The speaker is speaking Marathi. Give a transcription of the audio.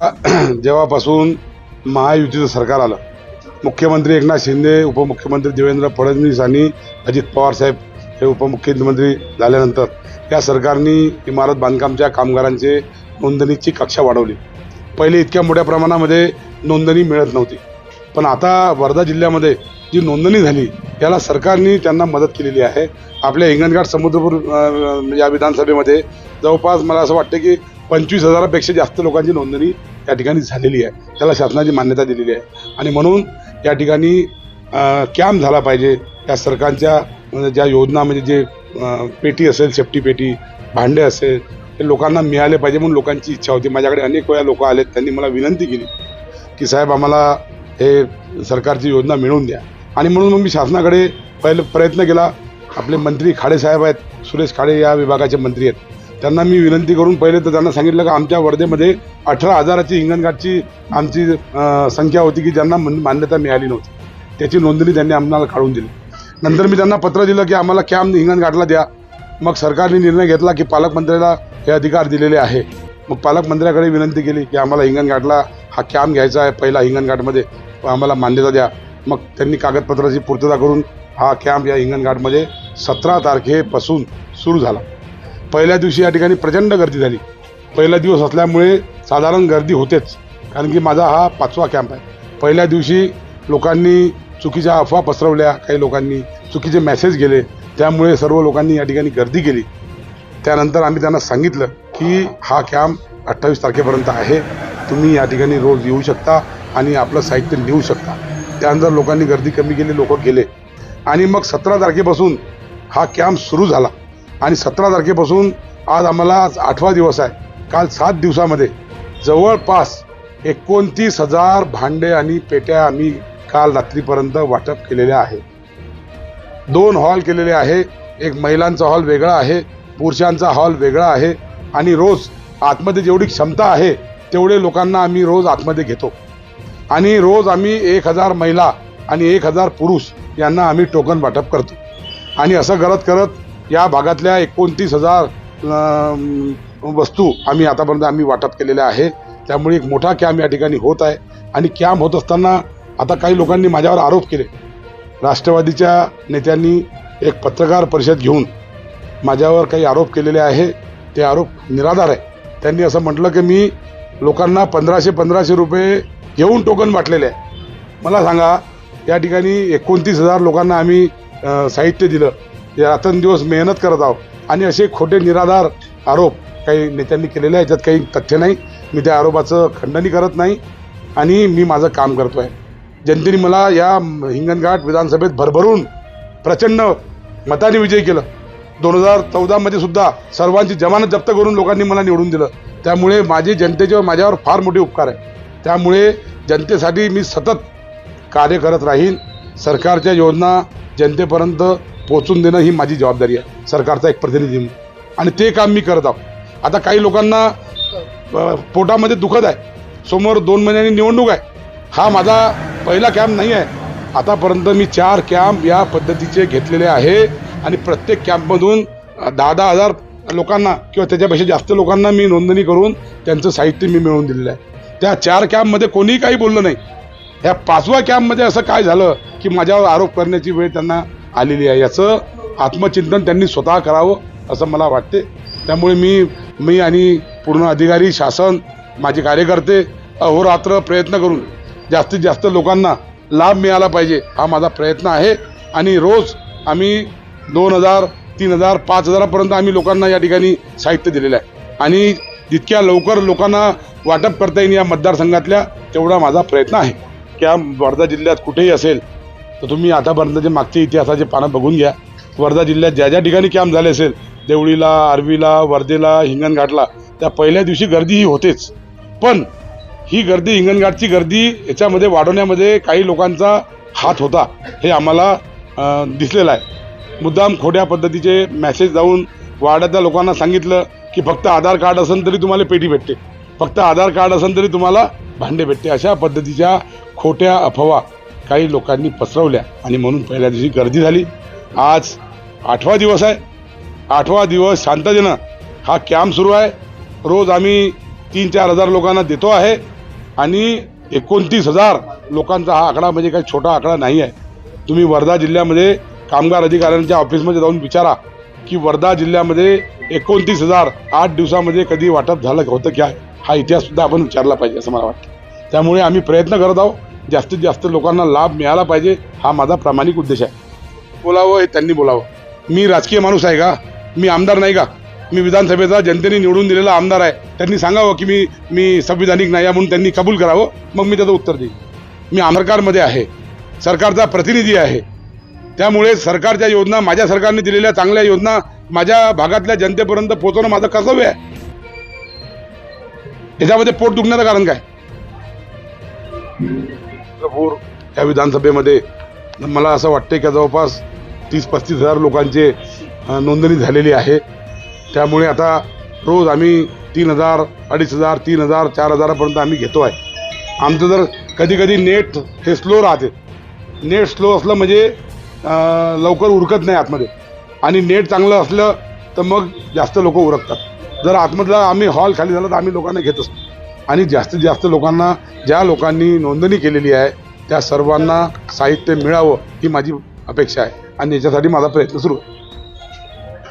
जेव्हापासून महायुतीचं सरकार आलं मुख्यमंत्री एकनाथ शिंदे उपमुख्यमंत्री देवेंद्र फडणवीस आणि अजित पवार साहेब हे उपमुख्यमंत्री झाल्यानंतर या सरकारने इमारत बांधकामच्या कामगारांचे नोंदणीची कक्षा वाढवली. पहिले इतक्या मोठ्या प्रमाणामध्ये नोंदणी मिळत नव्हती. पण आता वर्धा जिल्ह्यामध्ये जी नोंदणी झाली याला सरकारने त्यांना मदत केलेली आहे. आपल्या हिंगणघाट समुद्रपूर या विधानसभेमध्ये जवळपास मला असं वाटतं की पंचवीस हजारापेक्षा जास्त लोकांची नोंदणी या ठिकाणी झालेली आहे. त्याला शासनाची मान्यता दिलेली आहे. आणि म्हणून या ठिकाणी कॅम्प झाला पाहिजे. त्या सरकारच्या म्हणजे ज्या योजना म्हणजे जे पेटी असेल सेफ्टी पेटी भांडे असेल ते लोकांना मिळाले पाहिजे म्हणून लोकांची इच्छा होती. माझ्याकडे अनेक वेळा लोक आलेत त्यांनी मला विनंती केली की साहेब आम्हाला हे सरकारची योजना मिळवून द्या. आणि म्हणून मग मी शासनाकडे पहिले प्रयत्न केला. आपले मंत्री खाडे साहेब आहेत सुरेश खाडे या विभागाचे मंत्री आहेत. त्यांना मी विनंती करून पहिले तर त्यांना सांगितलं की आमच्या वर्धेमध्ये अठरा हजाराची हिंगणघाटची आमची संख्या होती की ज्यांना मन- मान्यता मिळाली नव्हती. त्याची नोंदणी त्यांनी आम्हाला काढून दिली. नंतर मी त्यांना पत्र दिलं की आम्हाला कॅम्प हिंगणघाटला द्या. मग सरकारने निर्णय घेतला की पालकमंत्र्याला हे अधिकार दिलेले आहे. मग पालकमंत्र्याकडे विनंती केली की आम्हाला हिंगणघाटला हा कॅम्प घ्यायचा आहे पहिला हिंगणघाटमध्ये आम्हाला मान्यता द्या. मग त्यांनी कागदपत्राची पूर्तता करून हा कॅम्प या हिंगणघाटमध्ये सतरा तारखेपासून सुरू झाला. पहिल्या दिवशी या ठिकाणी प्रचंड गर्दी झाली. पहिला दिवस असल्यामुळे साधारण गर्दी होतेच कारण की माझा हा पाचवा कॅम्प आहे. पहिल्या दिवशी लोकांनी चुकीच्या अफवा पसरवल्या काही लोकांनी चुकीचे मेसेज गेले त्यामुळे सर्व लोकांनी या ठिकाणी गर्दी केली. त्यानंतर आम्ही त्यांना सांगितलं की हा कॅम्प अठ्ठावीस तारखेपर्यंत आहे. तुम्ही या ठिकाणी रोज येऊ शकता आणि आपलं साहित्य नेऊ शकता. त्यानंतर लोकांनी गर्दी कमी केली लोक गेले. आणि मग सतरा तारखेपासून हा कॅम्प सुरू झाला. आणि सतरा तारखेपासून आज आम्हाला आज आठवा दिवस आहे. काल सात दिवसामध्ये जवळपास एकोणतीस हजार भांडे आणि पेट्या आम्ही काल रात्रीपर्यंत वाटप केलेल्या आहे दोन हॉल केलेले आहे. एक महिलांचा हॉल वेगळा आहे. पुरुषांचा हॉल वेगळा आहे. आणि रोज आतमध्ये जेवढी क्षमता आहे तेवढे लोकांना आम्ही रोज आतमध्ये घेतो. आणि रोज आम्ही एक हजार महिला आणि एक हजार पुरुष यांना आम्ही टोकन वाटप करतो. आणि असं करत करत या भागातल्या एकोणतीस हजार वस्तू आम्ही आतापर्यंत आम्ही वाटप केलेल्या आहे त्यामुळे एक मोठा कॅम्प या ठिकाणी होत आहे. आणि कॅम्प होत असताना आता काही लोकांनी माझ्यावर आरोप केले. राष्ट्रवादीच्या नेत्यांनी एक पत्रकार परिषद घेऊन माझ्यावर काही आरोप केलेले आहे. ते आरोप निराधार आहे. त्यांनी असं म्हटलं की मी लोकांना पंधराशे पंधराशे रुपये घेऊन टोकन वाटलेले आहे. मला सांगा या ठिकाणी एकोणतीस हजार लोकांना आम्ही साहित्य दिलं. रात्रंदिवस मेहनत करत आहोत आणि असे खोटे निराधार आरोप काही नेत्यांनी केलेले आहे याच्यात काही तथ्य नाही. मी त्या आरोपाचं खंडनही करत नाही आणि मी माझं काम करतो आहे जनतेने मला या हिंगणघाट विधानसभेत भरभरून प्रचंड मताने विजय केलं. दोन हजार चौदामध्ये सुद्धा सर्वांची जमानत जप्त करून लोकांनी मला निवडून दिलं. त्यामुळे माझी जनतेच्या माझ्यावर फार मोठे उपकार आहे त्यामुळे जनतेसाठी मी सतत कार्य करत राहीन. सरकारच्या योजना जनतेपर्यंत पोहोचून देणं ही माझी जबाबदारी आहे. सरकारचा एक प्रतिनिधी म्हणून. आणि ते काम मी करत आहोत. आता काही लोकांना पोटामध्ये दुखत आहे. समोर दोन महिन्यांनी निवडणूक आहे. हा माझा पहिला कॅम्प नाही आहे. आतापर्यंत मी चार कॅम्प या पद्धतीचे घेतलेले आहे. आणि प्रत्येक कॅम्पमधून दहा दहा हजार लोकांना किंवा त्याच्यापेक्षा जास्त लोकांना मी नोंदणी करून त्यांचं साहित्य मी मिळवून दिलेलं आहे. त्या चार कॅम्पमध्ये कोणीही काही बोललं नाही. ह्या पाचव्या कॅम्पमध्ये असं काय झालं की माझ्यावर आरोप करण्याची वेळ त्यांना आलेली आहे. याचं आत्मचिंतन त्यांनी स्वतः करावं असं मला वाटते. त्यामुळे मी मी आणि पूर्ण अधिकारी शासन माझे कार्यकर्ते अहोरात्र प्रयत्न करून जास्तीत जास्त लोकांना लाभ मिळाला पाहिजे हा माझा प्रयत्न आहे. आणि रोज आम्ही दोन हजार तीन हजार पाच हजारापर्यंत आम्ही लोकांना या ठिकाणी साहित्य दिलेलं आहे. आणि जितक्या लवकर लोकांना वाटप करता येईल या मतदारसंघातल्या तेवढा माझा प्रयत्न आहे. की वर्धा जिल्ह्यात कुठेही असेल तर तुम्ही आतापर्यंत जे मागच्या इतिहासाचे पानं बघून घ्या. वर्धा जिल्ह्यात ज्या ज्या ठिकाणी कॅम्प झाले असेल देवळीला आरवीला वर्धेला हिंगणघाटला त्या पहिल्या दिवशी गर्दी ही होतेच. पण ही गर्दी हिंगणघाटची गर्दी याच्यामध्ये वाढवण्यामध्ये काही लोकांचा हात होता हे आम्हाला दिसलेलं आहे. मुद्दाम खोट्या पद्धतीचे मॅसेज जाऊन वाड्यातल्या लोकांना सांगितलं की फक्त आधार कार्ड असेल तरी तुम्हाला पेटी भेटते. फक्त आधार कार्ड असेल तरी तुम्हाला भांडे भेटते. अशा पद्धतीच्या खोट्या अफवा काही लोकांनी पसरवल्या. आणि म्हणून पहिल्या दिवशी गर्दी झाली. आज आठवा दिवस आहे. आठवा दिवस शांततेनं हा कॅम्प सुरू आहे. रोज आम्ही तीन चार हजार लोकांना देतो आहे. आणि एकोणतीस हजार लोकांचा हा आकडा म्हणजे काही छोटा आकडा नाही आहे. तुम्ही वर्धा जिल्ह्यामध्ये कामगार अधिकाऱ्यांच्या ऑफिसमध्ये जाऊन विचारा की वर्धा जिल्ह्यामध्ये एकोणतीस हजार आठ दिवसामध्ये कधी वाटप झालं होतं की हा इतिहास सुद्धा आपण विचारला पाहिजे असं मला वाटतं. त्यामुळे आम्ही प्रयत्न करत आहोत. जास्तीत जास्त लोकांना लाभ मिळाला पाहिजे हा माझा प्रामाणिक उद्देश आहे. बोलावं हे त्यांनी बोलावं. मी राजकीय माणूस आहे का? मी आमदार नाही का? मी विधानसभेचा जनतेने निवडून दिलेला आमदार आहे. त्यांनी सांगावं की मी मी संविधानिक नाही आहे म्हणून त्यांनी कबूल करावं. मग मी त्याचं उत्तर देईन. मी आमरकारमध्ये आहे. सरकारचा प्रतिनिधी आहे. त्यामुळे सरकारच्या योजना माझ्या सरकारने दिलेल्या चांगल्या योजना माझ्या भागातल्या जनतेपर्यंत पोहोचवणं माझं कर्तव्य आहे. याच्यामध्ये पोट दुखण्याचं कारण काय? कपूर या विधानसभेमध्ये. मला असं वाटते की जवळपास तीस पस्तीस हजार लोकांचे नोंदणी झालेली आहे. त्यामुळे आता रोज आम्ही तीन हजार अडीच हजार तीन हजार चार हजारापर्यंत आम्ही घेतो आहे. आमचं जर कधी कधी नेट हे स्लो राहते. नेट स्लो असलं म्हणजे लवकर उरकत नाही आतमध्ये. आणि नेट चांगलं असलं तर मग जास्त लोक उरकतात. जर आतमधला आम्ही हॉल खाली झाला तर आम्ही लोकांना घेत असतो आणि जास्तीत जास्त लोकांना ज्या लोकांनी नोंदणी केलेली आहे त्या सर्वांना साहित्य मिळावं ही माझी अपेक्षा आहे. आणि याच्यासाठी माझा प्रयत्न सुरू आहे.